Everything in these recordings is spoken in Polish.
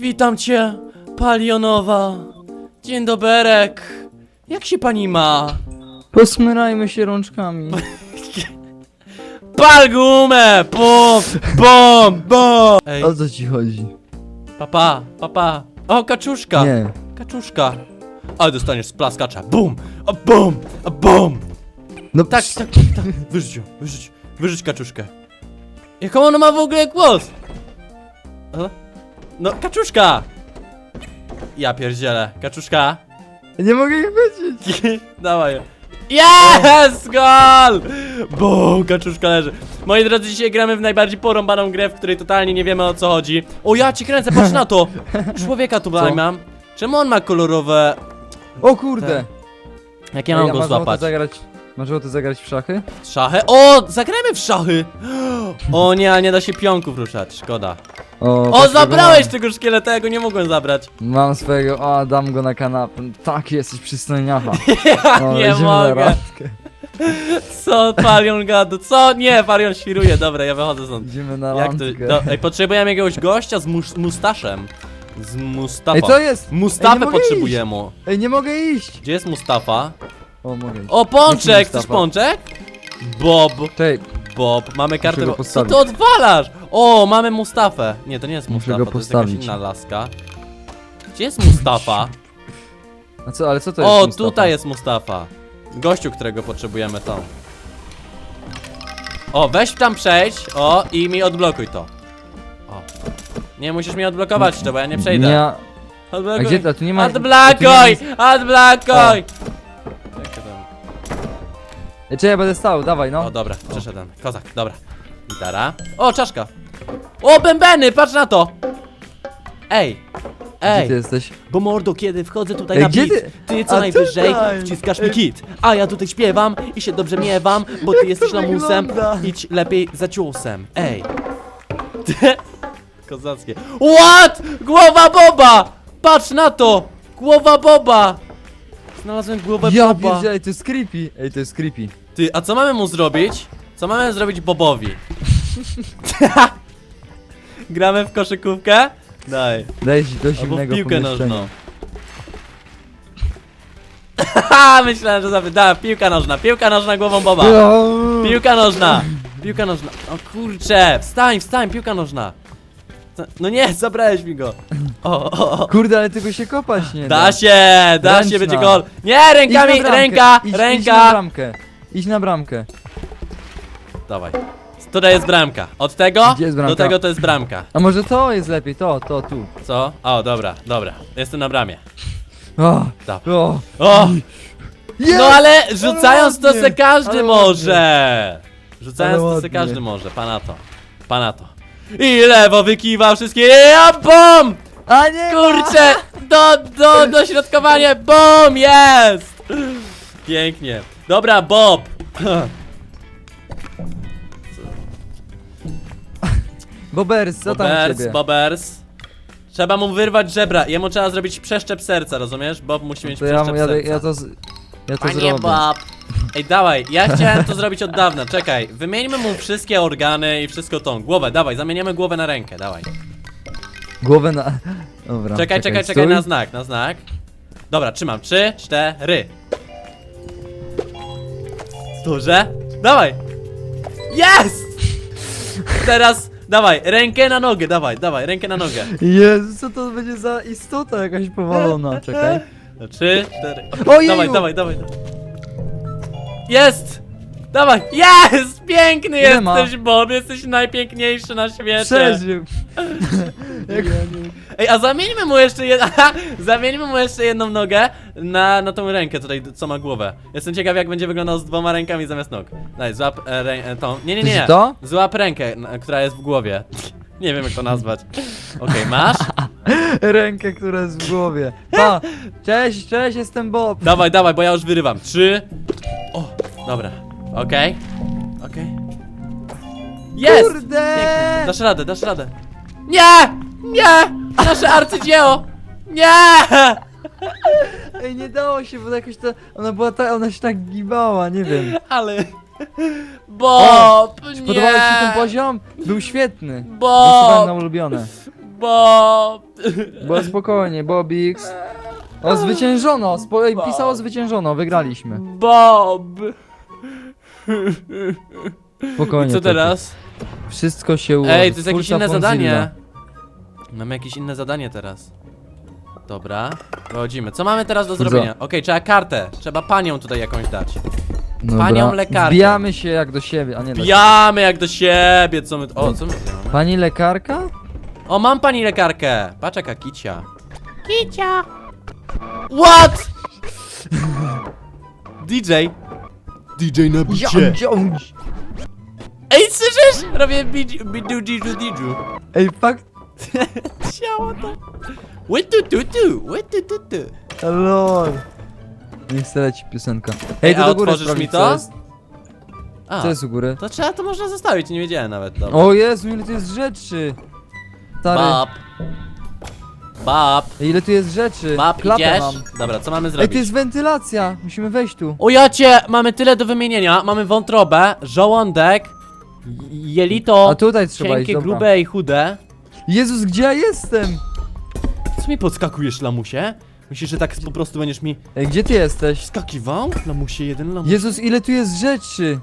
Witam cię, Palionowa. Dzień doberek. Jak się pani ma? Posmyrajmy się rączkami. Pal gumę! Bum! Bum! Bum! Ej, O co ci chodzi? papa, papa. O, kaczuszka. Nie. Kaczuszka. Ale dostaniesz z plaskacza. Bum! A bum! A bum! No Tak, ps- tak, tak, tak. Wyrzuć ją, wyrzuć. Wyrzuć kaczuszkę. Jaką ona ma w ogóle głos? E? No, kaczuszka! Ja pierdzielę. Kaczuszka. Nie mogę ich wyciąć. Dawaj. Yes! Gol! Bum, kaczuszka leży. Moi drodzy, dzisiaj gramy w najbardziej porąbaną grę, w której totalnie nie wiemy o co chodzi. O, ja ci kręcę, patrz na to! Człowieka tu Co? mam. Czemu on ma kolorowe... O kurde. Jak ja mam Ej, a go masz ochotę złapać? zagrać, masz ochotę zagrać w szachy? Szachy? O, zagrajmy w szachy! O nie, ale nie da się pionków ruszać, szkoda. O, O, zabrałeś tego szkieleta, ja go nie mogłem zabrać. Mam, mam swojego, o, dam go na kanapę. Tak, jesteś przystojniacha. Ja O, nie idziemy na mogę. randkę. Co Palion gada? Co? Nie, Palion świruje, dobra, ja wychodzę stąd. Idziemy na Jak to? randkę. Do, ej, potrzebujemy jakiegoś gościa z mus, mustaszem. Z Mustafa. Ej, co jest? Ej, Mustafę mogę potrzebujemy. Ej, nie mogę iść. Gdzie jest Mustafa? O, mogę iść. O, Pączek! Chcesz Mustafa? Pączek? Bob, Czekaj, Bob, mamy kartę. go Co postawić. ty odwalasz? O, mamy Mustafę. Nie, to nie jest Muszę Mustafa, go to jest jakaś postawić. inna laska. Gdzie jest Mustafa? a co, ale co to jest O, Mustafa? tutaj jest Mustafa. Gościu, którego potrzebujemy to. O, weź tam przejść, o, i mi odblokuj to. O. Nie musisz mi odblokować to, bo ja nie przejdę. Nie, a Odblokuj. gdzie to? Tu nie ma... tu Odblokuj! Odblokuj! Jak tam- Czekaj, będę stał, dawaj, no. O, dobra, przeszedłem. Kozak, dobra. Gitara. O, czaszka. O, bębeny, patrz na to! Ej! Gdzie Ej! ty jesteś? Bo mordo, kiedy wchodzę tutaj Ej, na gdzie beat, ty- ty co A najwyżej tutaj. wciskasz mi kit, a ja tutaj śpiewam i się dobrze miewam, bo ty jesteś lamusem, wygląda? idź lepiej za ciosem, ej. Kozackie. What? Głowa Boba! Patrz na to! Głowa Boba! Znalazłem głowę Ja Boba. pierdzielę, to jest creepy. Ej, to jest creepy. Ty, a co mamy mu zrobić? Co mamy zrobić Bobowi? Gramy w koszykówkę? Daj. Daj do Albo w zimnego piłkę pomieszczenia. nożną. Haha, myślałem, że. Da, piłka nożna, piłka nożna głową Boba. Piłka nożna! Piłka nożna. O kurcze! Wstań, wstań, piłka nożna! Co- No nie, zabrałeś mi go. O, o, o. Kurde, ale tego się kopać nie da. Da się, da Ręczna. się, będzie gol. Nie, Idź na rękami, bramkę, ręka, idź, Idź na ręka. bramkę. Idź na bramkę. Dawaj. Tutaj jest bramka. Od tego Gdzie jest do bramka? tego to jest bramka. A może to jest lepiej, to, to, tu. Co? O, dobra, dobra. Jestem na bramie. O, Da. o. O! Jest! No ale rzucając to ładnie, se każdy ale może! Rzucając Ale to se ładnie. każdy może, pana to. Pana to. I lewo wykiwa wszystkie. A bum! A nie! ma! Kurczę! Do, do, dośrodkowanie! Bum! Jest! Pięknie. Dobra, Bob! Bobers, co tam u Bobers, ciebie? Bobers. Trzeba mu wyrwać żebra. Jemu trzeba zrobić przeszczep serca, rozumiesz? Bob musi mieć To ja, przeszczep ja, serca. ja to, z- ja to Panie zrobię. Bob. Ej, dawaj, ja chciałem to zrobić od dawna, czekaj. Wymieńmy mu wszystkie organy i wszystko tą. Głowę, dawaj, zamieniamy głowę na rękę, dawaj. Głowę na... Dobra, Czekaj, czekaj, czekaj, stój. na znak, na znak. Dobra, trzymam. Trzy, cztery. Duże? Dawaj! Jest! Teraz, dawaj, rękę na nogę, dawaj, dawaj, rękę na nogę. Jezu, co to będzie za istota jakaś powalona, czekaj. Trzy, cztery. Ojeju! Dawaj, dawaj, dawaj. Jest! Dawaj, jest! Piękny Ile ma? jesteś, Bob, jesteś najpiękniejszy na świecie. Przeżył. Ej, a zamieńmy mu jeszcze jed... Aha, zamieńmy mu jeszcze jedną nogę na, na tą rękę tutaj, co ma głowę. Jestem ciekaw, jak będzie wyglądał z dwoma rękami zamiast nog. Daj, złap e, rę, e, tą. Nie, nie, nie. To? Złap rękę, na, która jest w głowie. Nie wiem, jak to nazwać. Okej, masz? Rękę, która jest w głowie. Pa! Cześć, cześć, jestem Bob. Dawaj, dawaj, bo ja już wyrywam. Trzy. O, dobra. Okej. Okej. Jest! Kurde! Pięknie. Dasz radę, dasz radę. Nie! Nie! Nasze arcydzieło! Nie! Ej, nie dało się, bo jakoś to... Ona była ta... Ona się tak gibała, nie wiem. Ale... Bob! Podobał ci się ten nie! poziom? Był świetny. Bob! Głosowałem na ulubione. Bob! Bo spokojnie, Bobix. O, zwyciężono! Spo... ej, Pisało zwyciężono, wygraliśmy. Bob! Spokojnie. I co teraz? Wszystko się ułoży. Ej, to jest jakieś Twórca inne Ponzilla. zadanie. Mamy jakieś inne zadanie teraz. Dobra, wychodzimy. Co mamy teraz do zrobienia? Okej, trzeba kartę. Trzeba panią tutaj jakąś dać. Dobra. Panią lekarkę. Wbijamy się jak do siebie, a nie do Bijamy jak do siebie, co my... O, co my tutaj mamy? Pani lekarka? O, mam pani lekarkę! Patrz jaka kicia. Kicia! What? DJ. DJ na bicie. Jąć! Ej, słyszysz? Robię bidu, bidu, didu, didu. Ej, fakt. Ciało to. Łytu, tu, tu, łytu, tu, tu. Lol. Niech se leci piosenka. Ej, Ej, to a do góry otworzysz sprawdź, mi to? Co jest, A, co jest u góry? to trzeba, to można zostawić, nie wiedziałem nawet. Dobra. O Jezu, ile tu jest rzeczy! Stary, Bab. Bab. Ej, ile tu jest rzeczy! Bab, Klapę idziesz? mam. Dobra, co mamy Ej, zrobić? tu jest wentylacja! Musimy wejść tu. O jacie, mamy tyle do wymienienia. Mamy wątrobę, żołądek, j- jelito, A tutaj trzeba iść, cienkie, dobra. grube i chude. Jezus, gdzie ja jestem? Co mi podskakujesz, lamusie? Myślisz, że tak po prostu będziesz mi Ej, gdzie ty jesteś? skakiwał? Lamusie jeden, lamusie... Jezus, ile tu jest rzeczy!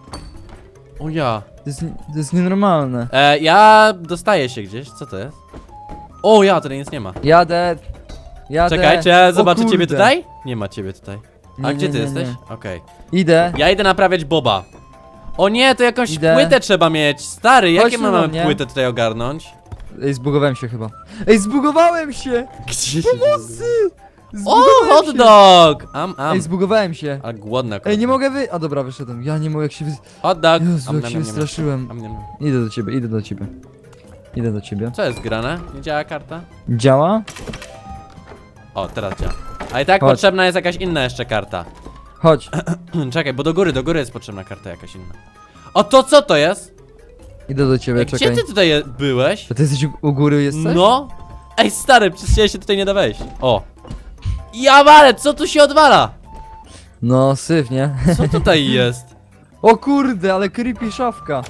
O ja. To jest, to jest nienormalne. E, ja dostaję się gdzieś, co to jest? O ja, tutaj nic nie ma. Jadę. Jadę. Czekaj, czy ja O zobaczę ciebie tutaj? Nie ma ciebie tutaj. A Nie, gdzie nie, ty nie, jesteś? nie. Okej. Idę. Ja idę naprawiać Boba. O nie, to jakąś Idę. płytę trzeba mieć. Stary, jakie Chodź tu do mamy mnie. płytę tutaj ogarnąć? Ej, zbugowałem się chyba. Ej, zbugowałem się! Gdzie się... Pomocy! O, Zbugowałem hot się. dog! Am, am. Ej, zbugowałem się. A głodna Ej, nie mogę wy... A dobra, wyszedłem. Ja nie mogę, jak się wy... Hot dog. Jezu, Am, jak się wystraszyłem. Am, nam. Idę do ciebie, idę do ciebie. Idę do ciebie. Co jest grane? Nie działa karta? Działa? O, teraz działa. A i tak Chodź. potrzebna jest jakaś inna jeszcze karta. Chodź. Czekaj, bo do góry, do góry jest potrzebna karta jakaś inna. O, to co to jest? Idę do ciebie, Ej, Gdzie czekaj. ty tutaj je- byłeś? A ty jesteś u, u góry jesteś? No. Ej, stary, przez ciebie się tutaj nie da wejść. O. Ja wale, co tu się odwala? No, syf, nie? Co tutaj jest? O kurde, ale creepy szafka.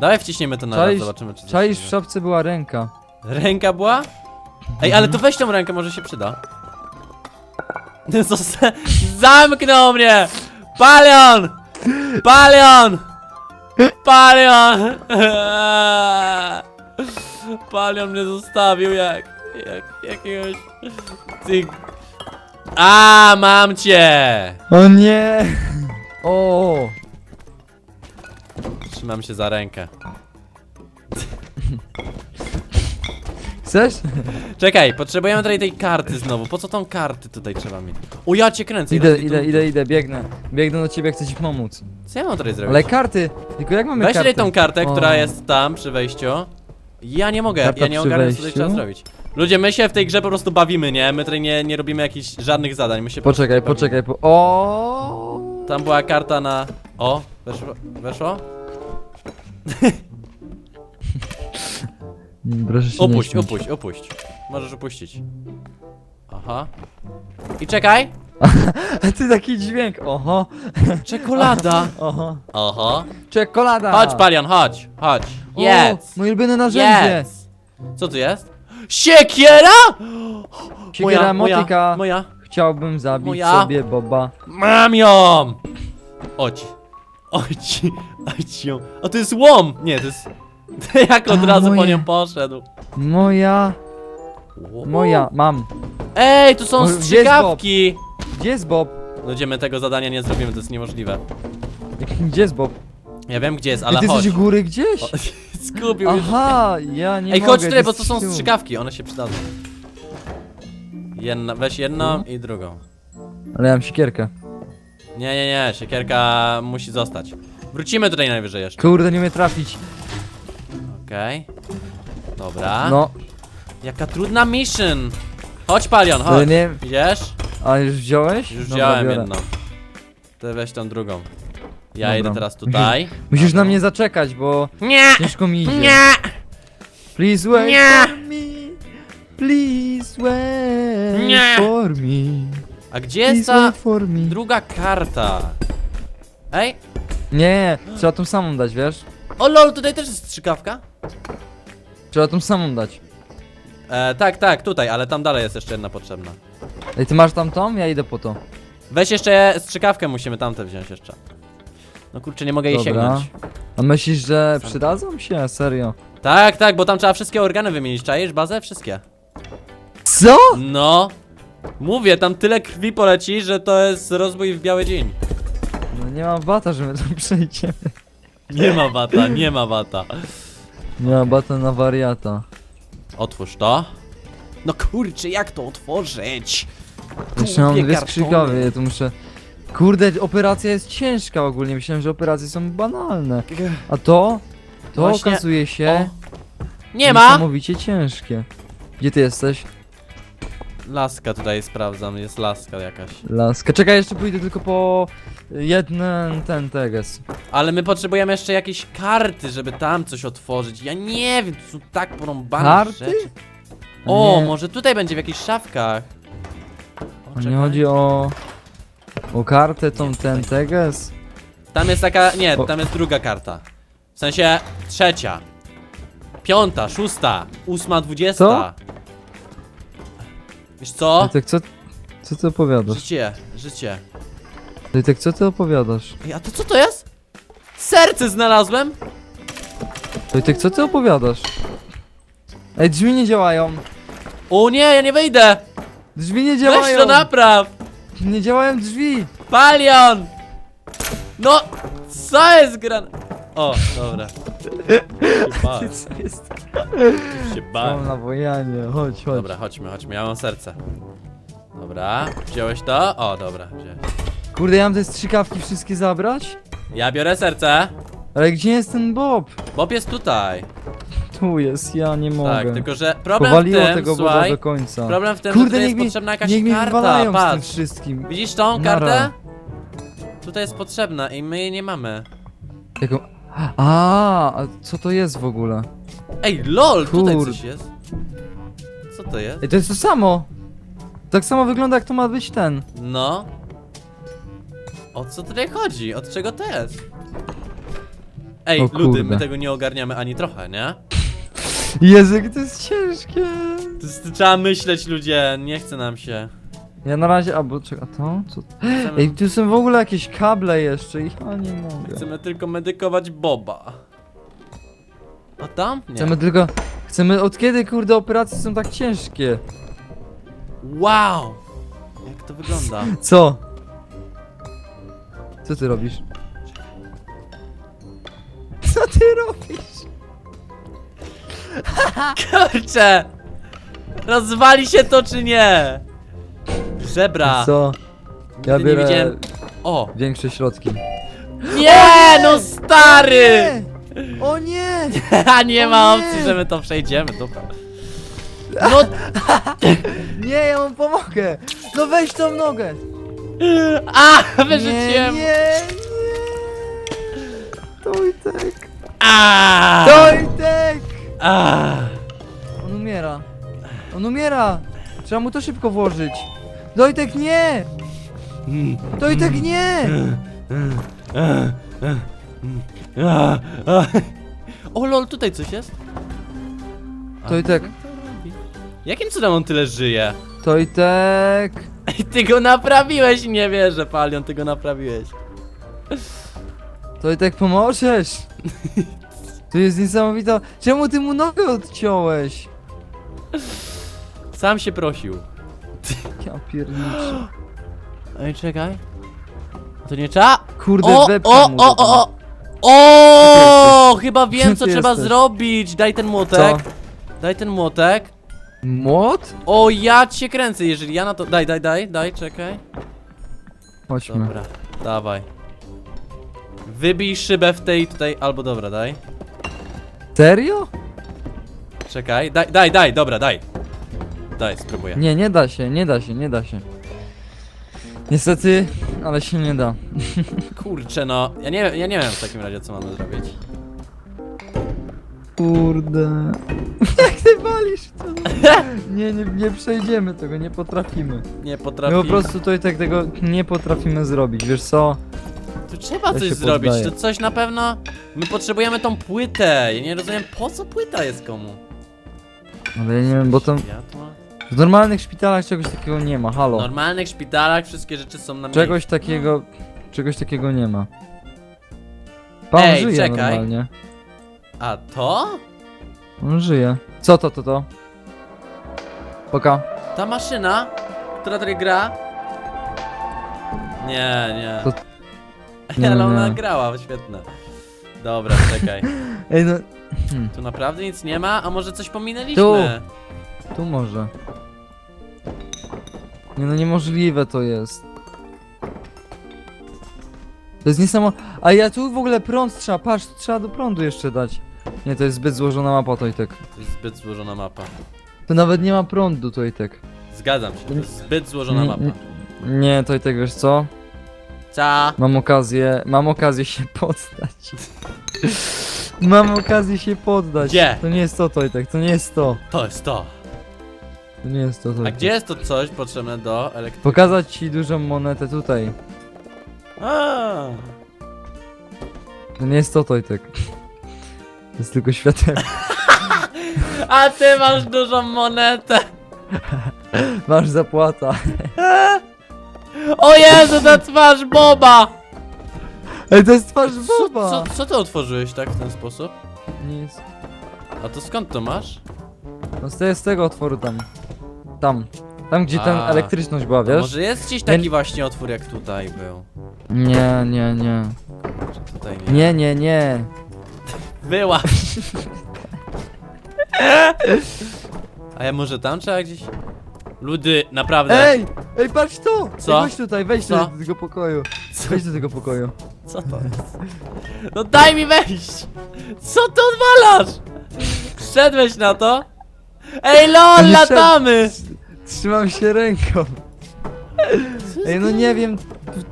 Dawaj wciśniemy to na raz, Czaisz- zobaczymy czy coś Czaisz, się w da. szafce była ręka. Ręka była? Ej, ale to weź tą rękę, może się przyda. Zosta- Zamknął mnie! Palion! Palion! Palion! Palion mnie zostawił jak... jak jakiegoś... Ty... A, mam cię! O nie! O! Trzymam się za rękę. Chcesz? Czekaj, potrzebujemy tutaj tej karty znowu. Po co tą karty tutaj trzeba mieć? O, ja cię kręcę. Idę, idę, idę, idę, biegnę. Biegnę do ciebie, chcę ci pomóc. Co ja mam tutaj zrobić? Ale karty! Tylko jak mamy Weź karty? tutaj tą kartę, O. która jest tam przy wejściu. Ja nie mogę, Karta ja nie przy ogarnę co tutaj wejściu? trzeba zrobić. Ludzie, my się w tej grze po prostu bawimy, nie? My tutaj nie, nie robimy jakichś żadnych zadań, my się po Poczekaj, bawimy. poczekaj, po... O! Tam była karta na... O, weszło? weszło? Proszę się nie śmiać. upuść, upuść. Możesz upuścić. Aha. I czekaj! A ty taki dźwięk, oho, Czekolada! oho. Oho. Czekolada! Chodź, Palion, chodź, chodź. O, Jedz! moje ulubione narzędzie! Jedz! Co tu jest? Siekiera? Siekiera moja, motyka. moja. Chciałbym zabić Moja. sobie Boba. Mam ją! Chodź. Chodź. Chodź ją. A to jest łom! Nie, to jest... Jak od A, razu po moje. nią poszedł. Moja, moja, mam. Ej, tu są gdzie jest strzykawki! Gdzie jest Bob? No gdzie my tego zadania nie zrobimy, to jest niemożliwe. Gdzie jest Bob? Ja wiem gdzie jest, Ty, ale ty chodź. jesteś u góry gdzieś? O, Zgubił już. Aha, ja nie Ej, mogę. chodź tutaj, bo to są strzykawki, one się przydadzą. Jedna, weź jedną i drugą. Ale ja mam siekierkę. Nie, nie, nie, siekierka musi zostać. Wrócimy tutaj najwyżej jeszcze. Kurde, nie umie trafić. Okej. Dobra. No, Jaka trudna mission. Chodź, Palion, ale chodź. nie... Idziesz? A już wziąłeś? Już Dobra, wziąłem biorę. jedną. Ty weź tą drugą. Ja Dobra. idę teraz tutaj. Musisz na mnie zaczekać, bo Nie! ciężko mi idzie. Nie! Please wait Nie. for me. Please wait Nie. for me. A gdzie jest Please ta wait for me. druga karta? Ej! Nie, trzeba tą samą dać, wiesz? O lol, tutaj też jest strzykawka? Trzeba tą samą dać. E, tak, tak, tutaj, ale tam dalej jest jeszcze jedna potrzebna. Ej, ty masz tam tą? Ja idę po to. Weź jeszcze strzykawkę, musimy tamte wziąć jeszcze. No kurczę, nie mogę jej Dobra. sięgnąć. A myślisz, że przydadzą się? Serio? Tak, tak, bo tam trzeba wszystkie organy wymienić, czaisz bazę? Wszystkie. Co? No. Mówię, tam tyle krwi poleci, że to jest rozbój w biały dzień. No nie mam bata, że my tam przejdziemy. Nie ma bata, nie ma bata. Nie mam bata na wariata. Otwórz to. No kurczę, jak to otworzyć? Jeszcze mam Głupie dwie kartony. skrzykawy, ja to muszę... Kurde, operacja jest ciężka ogólnie, myślałem, że operacje są banalne. A to? To Właśnie- okazuje się... Nie ma! Niesamowicie ciężkie. Gdzie ty jesteś? Laska tutaj sprawdzam, jest laska jakaś. Laska. Czekaj, jeszcze pójdę tylko po jeden ten teges. Ale my potrzebujemy jeszcze jakieś karty, żeby tam coś otworzyć. Ja nie wiem, to są tak porąbane Karty? rzeczy. O, Nie. może tutaj będzie w jakichś szafkach. O, nie czekaj. chodzi o... O kartę tą ten teges? Tam jest taka, nie, O. tam jest druga karta. W sensie trzecia. Piąta, szósta, ósma, dwudziesta. Wiesz co? Wojtek, co... Co ty opowiadasz? Życie, życie. Wojtek, co ty opowiadasz? Ej, a to co to jest? Serce znalazłem? Wojtek, co ty opowiadasz? Ej, drzwi nie działają! O nie, ja nie wyjdę! Drzwi nie Weź działają! to napraw! Nie działają drzwi! Palion! No, co jest grane? O, dobra. Co jest? Się Mam bałem. nawojanie, chodź, chodź. Dobra, chodźmy, chodźmy, ja mam serce. Dobra, wziąłeś to? O, dobra, wziąłeś. Kurde, ja mam te strzykawki wszystkie zabrać? Ja biorę serce. Ale gdzie jest ten Bob? Bob jest tutaj. Tu jest, ja nie mogę. Tak, tylko że problem w Powaliło tym, tego Boba słuchaj, do końca. problem w tym, Kurde, że tutaj niech jest mi, potrzebna jakaś niech mi karta, wywalają z tym patrz. wszystkim. Widzisz tą Nara. kartę? Tutaj jest potrzebna i my jej nie mamy. Jaką... A, a co to jest w ogóle? Ej, lol, tutaj Kurde. coś jest. Co to jest? Ej, to jest to samo! Tak samo wygląda jak to ma być ten. No. O co tutaj chodzi? Od czego to jest? Ej, O ludy, my kurde. tego nie ogarniamy ani trochę, nie? Jezu, jakie to jest ciężkie! To jest, trzeba myśleć, ludzie, nie chce nam się. Ja na razie, albo czekaj, a to? Co? Chcemy, Ej, tu są w ogóle jakieś kable jeszcze i ja nie mogę. chcemy tylko medykować Boba. A tam? Nie. Chcemy tylko... Chcemy, od kiedy kurde operacje są tak ciężkie? Wow! Jak to wygląda? Co? Co ty robisz? Co ty robisz? Kurczę! Rozwali się to czy nie? Żebra! Co? Ja Nigdy nie biorę widziałem. O! większe środki. Nie, no stary! O nie! A nie O ma nie! opcji, że my to przejdziemy, dobra. No, Nie, ja mu pomogę! No weź tą nogę! a, Nie, wyrzuciłem. nie, nie! Tojtek! A, Tojtek! a. On umiera. On umiera! Trzeba mu to szybko włożyć. Dojtek nie! Dojtek nie! A, a. O lol, tutaj coś jest? A, Tojtek, Jakim cudem on tyle żyje? Tojtek! Ej, ty go naprawiłeś, nie wierzę, Palion, ty go naprawiłeś. Tojtek pomożesz! To jest niesamowite. Czemu ty mu nogę odciąłeś? Sam się prosił. Ja pierniczę. Ej, czekaj. To nie trzeba? Kurde, O, o, o, to o, o! O, chyba wiem, Gdzie co ty trzeba jesteś? zrobić. Daj ten młotek. Daj ten młotek. Młot? O, ja cię kręcę, jeżeli ja na to... Daj, daj, daj, daj, czekaj. Chodźmy. Dobra, dawaj. Wybij szybę w tej tutaj, albo dobra, daj. Serio? Czekaj, daj, daj, daj, dobra, daj. Daj, spróbuję. Nie, nie da się, nie da się, nie da się. Niestety, ale się nie da. Kurczę, no. Ja nie, ja nie wiem w takim razie, co mamy zrobić. Kurde. Jak ty walisz to? Nie, nie, nie przejdziemy tego, nie potrafimy. Nie My potrafię. po prostu to i tak tego nie potrafimy zrobić, wiesz co? Tu trzeba Ja coś się zrobić, poddaję. to coś na pewno... My potrzebujemy tą płytę, ja nie rozumiem po co płyta jest komu. Ale ja nie wiem, bo tam Światła? W normalnych szpitalach czegoś takiego nie ma, W halo. normalnych szpitalach wszystkie rzeczy są na Czegoś miejscu. takiego, czegoś takiego nie ma. Pan Ej, żyje czekaj. normalnie. A to? On żyje. Co to, to, to? Poka. Ta maszyna, która tutaj gra? Nie, nie. To- Ale nie, ona nie. grała, świetne. Dobra, czekaj. Ej, no, Tu naprawdę nic nie ma, a może coś pominęliśmy? Tu. tu może. Nie no, niemożliwe to jest. To jest niesamowite. A ja tu w ogóle prąd trzeba, patrz, trzeba do prądu jeszcze dać. Nie, to jest zbyt złożona mapa, Tojtek. To jest zbyt złożona mapa. Tu nawet nie ma prądu, Tojtek. Zgadzam się, to jest zbyt złożona mapa. nie, nie, Tojtek, wiesz co? Ca. Mam okazję, mam okazję się poddać. mam okazję się poddać. Gdzie? To nie jest to, Tojtek, to nie jest to. To jest to. To nie jest to, A Tojtek. gdzie jest to coś potrzebne do elektryki? Pokazać ci dużą monetę tutaj. A. To nie jest to, Tojtek. To jest tylko światełko. A ty masz dużą monetę. Masz zapłata. O Jezu, ta twarz Boba! Ej, to jest twarz Co, Boba! co, co ty otworzyłeś tak w ten sposób? Nic. A to skąd to masz? No z te- z tego otworu tam. Tam. Tam, gdzie ten A. elektryczność była, To wiesz? może jest gdzieś taki właśnie otwór jak tutaj był. Nie, nie, nie. Czy tutaj nie? Nie, nie, nie. Była! A ja może tam trzeba gdzieś? Ludy, naprawdę. Ej! Ej, patrz tu! Co? Ej, chodź tutaj, wejdź Co? do tego pokoju. Co, Wejdź do tego pokoju. co to jest? No daj mi wejść! Co ty odwalasz? Wszedłeś na to? Ej lol, Nie latamy! Trzymam się ręką. Ej, no nie wiem,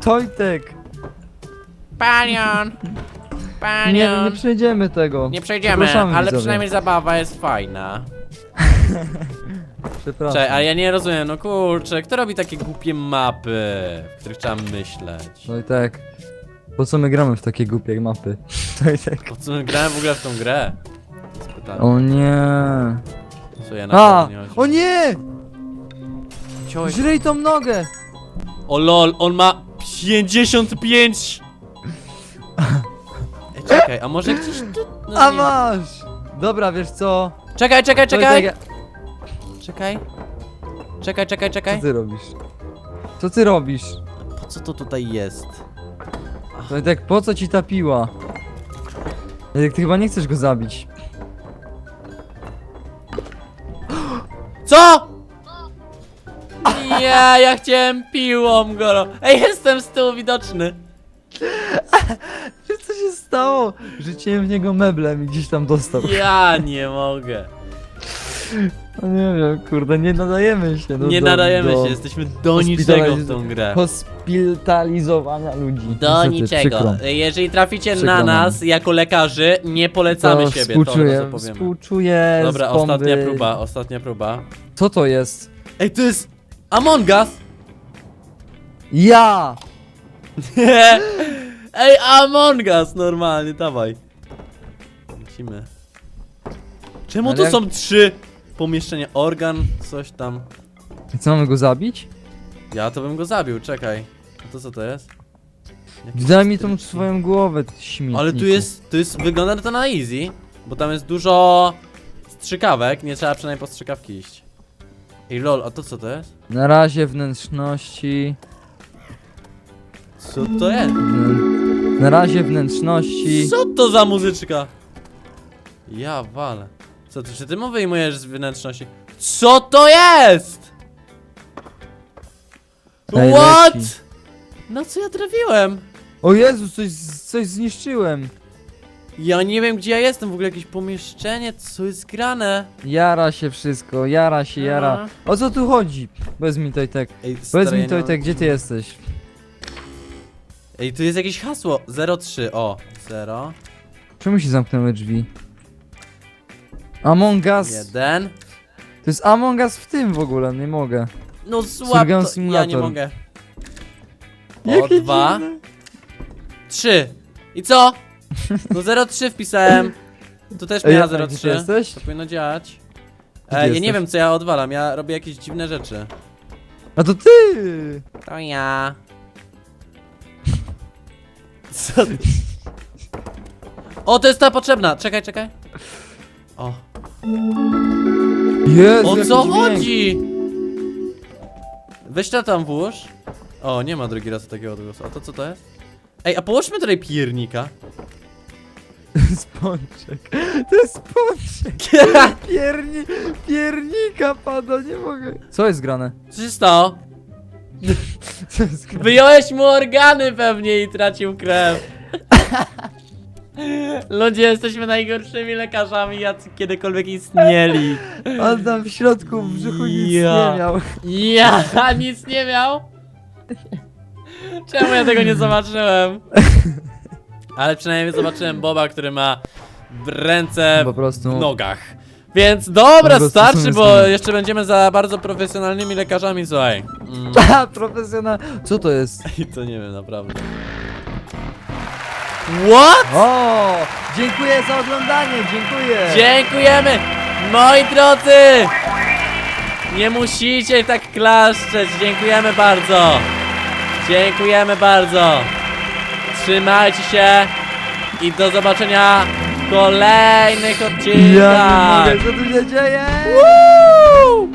Tojtek. Panion! Nie, no nie przejdziemy tego. Nie przejdziemy, Przepraszamy, ale widzowie. przynajmniej zabawa jest fajna. Przepraszam. Czekaj, a ja nie rozumiem, no kurczę, kto robi takie głupie mapy, w których trzeba myśleć? Tojtek. Po co my gramy w takie głupie mapy? Tojtek. Po co my grałem w ogóle w tą grę? To jest pytanie. O nie. Co ja na A! nie. O nie! Żryj tą nogę! O lol, on ma 55! Ej, czekaj, a może gdzieś tu... No A nie. masz! Dobra, wiesz co? Czekaj, czekaj, czekaj! Czekaj. Czekaj, czekaj, co czekaj. ty robisz? Co ty robisz? Po co to tutaj jest? Tojtek, po co ci ta piła? Tojtek, ty chyba nie chcesz go zabić. Co? Nie, ja chciałem piłą go. Ej, jestem z tyłu widoczny. Wiesz co się stało? Rzuciłem w niego meblem i gdzieś tam dostał. Ja nie mogę. No nie wiem, kurde, nie nadajemy się. No, Nie do, nadajemy do się, jesteśmy do niczego w tą grę. Hospitalizowania ludzi. Do Niestety, niczego. przykro. Jeżeli traficie Przykro na nam. nas jako lekarzy, nie polecamy To siebie, to od współczuję, razu powiemy. współczuję Dobra, z bomby. ostatnia próba, ostatnia próba. Co to jest? Ej, to jest Among Us! Ja! Ej, Among Us, normalnie, dawaj. Lecimy. Czemu Ale tu jak- są trzy pomieszczenia? Organ, coś tam. I co, mamy go zabić? Ja to bym go zabił, czekaj. A to co to jest? Jakiś Daj mi tą swoją głowę, ty śmietniku. Ale tu jest, tu jest, wygląda to na easy, bo tam jest dużo strzykawek, nie trzeba przynajmniej po strzykawki iść. Ej lol, a to co to jest? Na razie wnętrzności... Co to jest? Na razie wnętrzności... Co to za muzyczka? Ja walę. Co ty, czy ty mu wyjmujesz z wnętrzności? Co to jest? Ej, What? leci. No co ja trafiłem? O Jezu, coś, coś zniszczyłem. Ja nie wiem gdzie ja jestem, w ogóle jakieś pomieszczenie, co jest grane? Jara się wszystko, jara się, jara. O co tu chodzi? Powiedz mi Tojtek. Ej, Powiedz stary, mi nie mam- Tojtek, gdzie ty jesteś? Ej, tu jest jakieś hasło, 03, o, 0, Czemu się zamknęły drzwi? Among Us. 1. To jest Among Us w tym w ogóle, nie mogę. No Surgeon to, ja nie Simulator. mogę. O, Jakie 2, dziwne. 3. I co? No 03 wpisałem. Tu też Ej, miała Janek, gdzie ty 03. jesteś? To powinno działać. E, ja nie jesteś? wiem co ja odwalam, ja robię jakieś dziwne rzeczy. A to ty! To ja. Co ty? O, to jest ta potrzebna! Czekaj, czekaj. O. Jezu, O jaki co dźwięk. chodzi? Weź to tam włóż. O, nie ma drugi raz takiego odgłosu. A to co to jest? Ej, a połóżmy tutaj piernika. Spączek. To jest spączek. Pierni... Piernika pada, nie mogę. Co jest grane? Co się stało? Co jest grane? Wyjąłeś mu organy pewnie i tracił krew. Ludzie, jesteśmy najgorszymi lekarzami, jacy kiedykolwiek istnieli. On tam w środku w brzuchu nic Ja. nie miał. Ja nic nie miał? Czemu ja tego nie zobaczyłem? Ale przynajmniej zobaczyłem Boba, który ma w ręce Po prostu. w nogach. Więc dobra, prostu starczy, są bo jeszcze będziemy za bardzo profesjonalnymi lekarzami, słuchaj. Mm. Profesjonal. Co to jest? I to nie wiem, naprawdę. What? O! Dziękuję za oglądanie, dziękuję. Dziękujemy! Moi drodzy! Nie musicie tak klaszczeć, dziękujemy bardzo! Dziękujemy bardzo! Trzymajcie się i do zobaczenia w kolejnych odcinkach! Ja nie mogę, co tu się dzieje? Woo!